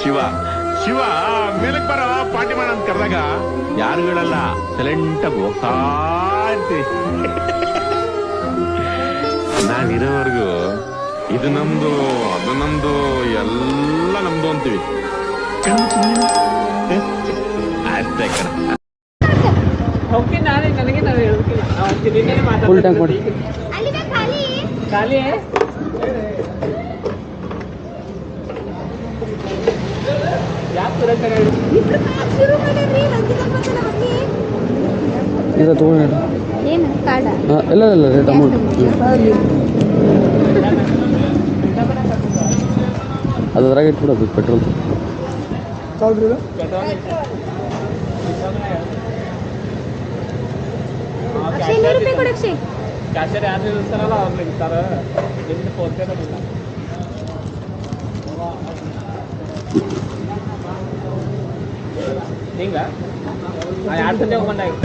ಶಿವ. ಶಿವ ಮೇಲಕ್ ಬರ ಪಾರ್ಟಿ ಮಾಡ ಅಂತ ಕರೆದಾಗ ಯಾರು ಹೇಳಲ್ಲ ಸೈಲೆಂಟಾಗಿ ಹೋಗ್ತಾ ನಾನಿರೋವರೆಗೂ ನಾನ್ ಇರೋವರೆಗೂ ಇದು ನಮ್ದು ಅದು ನಮ್ದು ಎಲ್ಲ ನಮ್ದು ಅಂತೀವಿ? ಅಷ್ಟೇ ಕಣ. ಹೋಗ್ತೀನಿ ನಾನೇ ನನಗೆ ನಾನು ಮಾಡಿ. ಖಾಲಿ. ಇದು ತೊಗೊಂಡು ಏನು ಕಾಡ ಇಲ್ಲ ಇಲ್ಲ ರೇಟ್ ಅಮೌಂಟ್ ಅದು ಅದ್ರಾಗ ಇಟ್ಬಿಡೋದು ಪೆಟ್ರೋಲ್ ಅಕ್ಷಯ್ ನೂರು ರೂಪಾಯಿ ಕೊಡು ಅಕ್ಷಯ್ ಕ್ಯಾಶರ್ ಯಾರು ಇರ್ತಾರಲ್ಲ ಅವ್ರಿಗೆ ಇರ್ತಾರ ನಿಮ್ದು ಫೋನ್ ಪೇ நீங்களா? அடுத்த தேவை பண்ணாங்க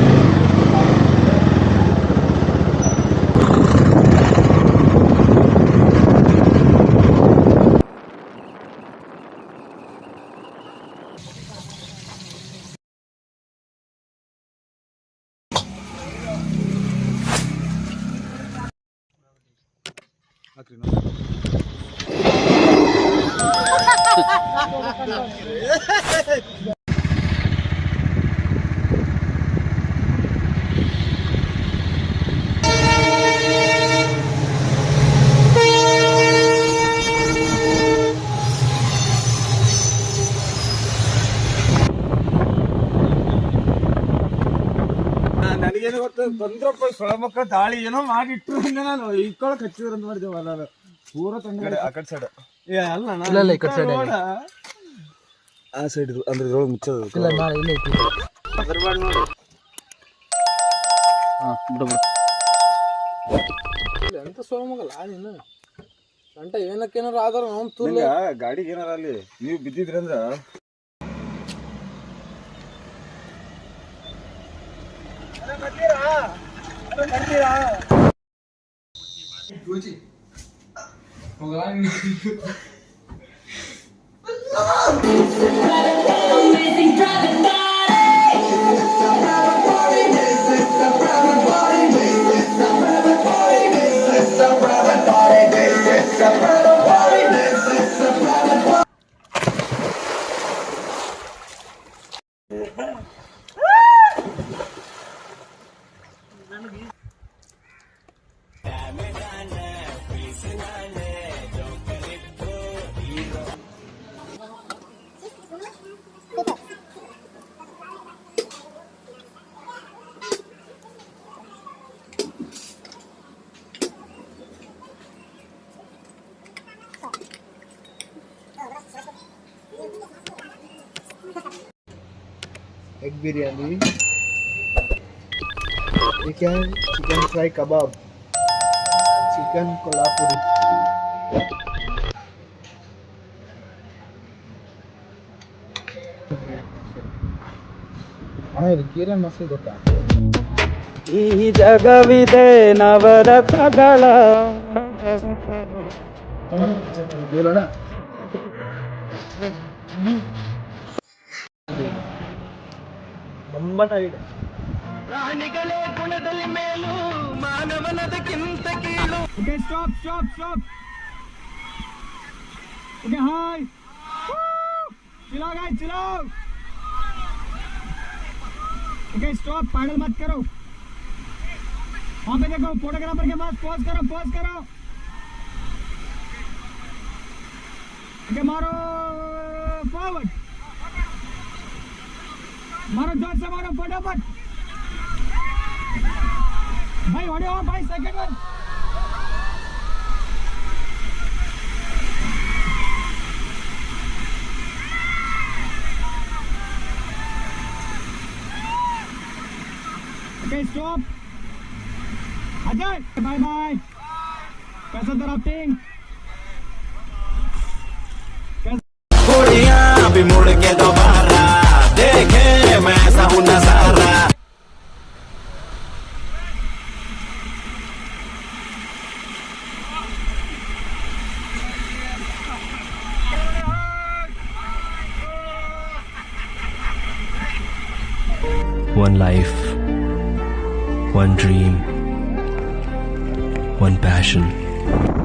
ನನಗೇನು ಗೊತ್ತ ತೊಂದ್ರಪ್ಪ ಸೊಳ ಮಕ್ಕಳ ದಾಳಿ ಏನೋ ಮಾಡಿಟ್ರು ಅಂದ್ರೆ ನಾನು ಇಕ್ಕೊಳಕ್ ಹಚ್ಚಿದ್ರು ಅಂತ ಮಾಡಿದೇವ ನಾನು. ಪೂರ ತಂದ್ರೆ ಆ ಕಡೆ ಸೈಡ್ ಏ ಅಲ್ಲ ನಾನು ಇಲ್ಲ, ಇಲ್ಲ, ಈ ಕಡೆ side ನೋಡ. ಆ ಸೈಡ್ ಅಂದ್ರೆ ಇದ್ರೊಳಗೆ ಮುಚ್ಚೋದು ಇಲ್ಲ ನಾಳೆ ಇಲ್ಲೇ ಇಟ್ಟು ಹಾಂ ಬಿಡು ಬಿಡು. ಎಂತ ಸೋಮಗಲ್ಲ ನೀನು. ಗಂಟ ಏನಕ್ಕೇನಾರ ಆದ್ರೆ ನಾವು ತುಲ್ಲ ನಿಂಗ ಗಾಡಿಗೆ ಏನಾರ ಅಲ್ಲಿ ನೀವು ಬಿದ್ದಿದ್ರಿ ಅಂದ್ರ? separate. egg biryani chicken chicken fry kebab chicken kolhapuri ಅಣ್ಣ ಇದು ಕೀರೆ ಮಸ್ತ್ ಗೊತ್ತಾ ಈ ಜಗವಿದೆ ನವರಸಗಳ ಹೇಳೋಣ ಬೊಂಬನಾಗಿದೆ Okay, stop, stop, stop. Okay, hi. Woo! Chill out, guys, chill out. Okay, stop. Paddle मत करो वहाँ पे देखो फोटोग्राफर के पास पोज करो पोज करो आगे मारो मारो जोर से मारो फटाफट भाई होने हो भाई second one okay stop Ajay bye bye कैसा था rafting One life, one dream, one passion.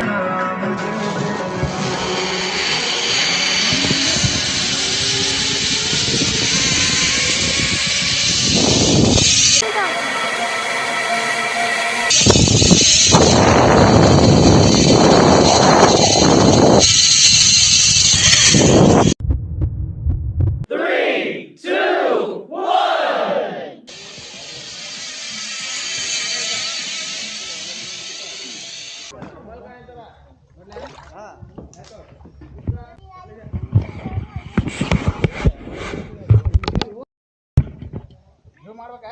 ಇವತ್ತು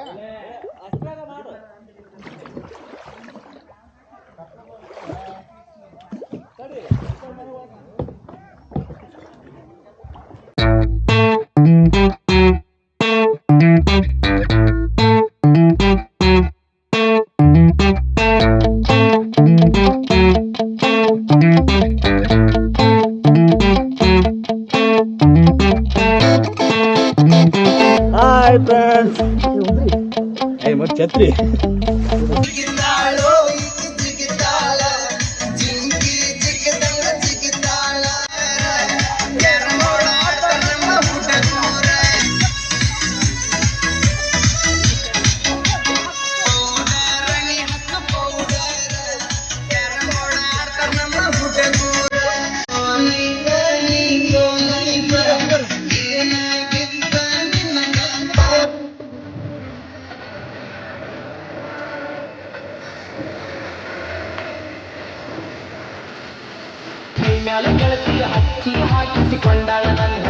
ಹಿಡಿದು ಮಾಡು. ಹಾಯ್ ಗೆಳತಿಯ ಹಚ್ಚಿ ನನ್ನ